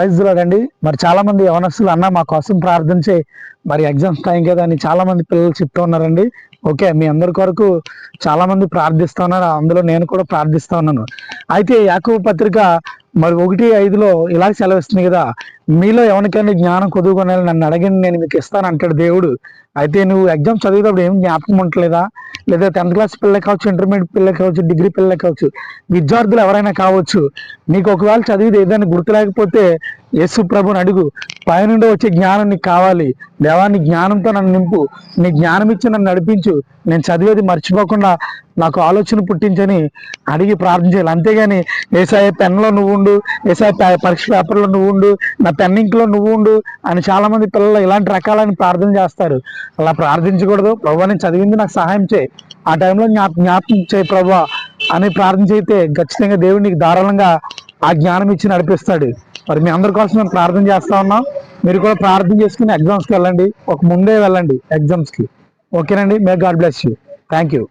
అండి మరి చాలా మంది యవనస్తులు అన్న మా కోసం ప్రార్థించే మరి ఎగ్జామ్స్ టైం కదా అని చాలా మంది పిల్లలు చెప్తూ ఉన్నారండి. ఓకే మీ అందరి కొరకు చాలా మంది ప్రార్థిస్తూ ఉన్నారు. అందులో నేను కూడా ప్రార్థిస్తూ ఉన్నాను. అయితే యాకవ పత్రిక మరి ఒకటి ఐదులో ఇలా సెలవిస్తుంది కదా మీలో ఎవరికైనా జ్ఞానం కొదువుకొనాలి నన్ను అడగండి నేను మీకు ఇస్తాను అంటాడు దేవుడు. అయితే నువ్వు ఎగ్జామ్ చదివేటప్పుడు ఏం జ్ఞాపకం ఉండలేదా లేదా టెన్త్ క్లాస్ పిల్లలు కావచ్చు ఇంటర్మీడియట్ పిల్లలు కావచ్చు డిగ్రీ పిల్లలు కావచ్చు విద్యార్థులు ఎవరైనా కావచ్చు నీకు ఒకవేళ చదివిది ఏదైనా గుర్తు లేకపోతే యేసు ప్రభుని అడుగు. పైనుండి వచ్చే జ్ఞానం నీకు కావాలి. దేవాన్ని జ్ఞానంతో నన్ను నింపు. నీ జ్ఞానం ఇచ్చి నన్ను నడిపించు. నేను చదివేది మర్చిపోకుండా నాకు ఆలోచన పుట్టించని అడిగి ప్రార్థన చేయాలి. అంతేగాని ఏసాయ పెన్లో నువ్వు ఉండు ఏసాయ పే- పరీక్ష పేపర్లో నువ్వు ఉండు నా పెన్ ఇంక్లో నువ్వు ఉండు అని చాలామంది పిల్లలు ఇలాంటి రకాలని ప్రార్థన చేస్తారు. అలా ప్రార్థించకూడదు. ప్రభు నేను చదివింది నాకు సహాయం చేయి. ఆ టైంలో జ్ఞాప జ్ఞాపకం చేయి ప్రభు అని ప్రార్థన చేయితే ఖచ్చితంగా దేవుడు నీకు ధారాళంగా ఆ జ్ఞానం ఇచ్చి నడిపిస్తాడు. మరి మీ అందరి కోసం మేము ప్రార్థన చేస్తా ఉన్నాం. మీరు కూడా ప్రార్థన చేసుకుని ఎగ్జామ్స్కి వెళ్ళండి. ఒక ముందే వెళ్ళండి ఎగ్జామ్స్కి ఓకేనండి? May God bless you thank you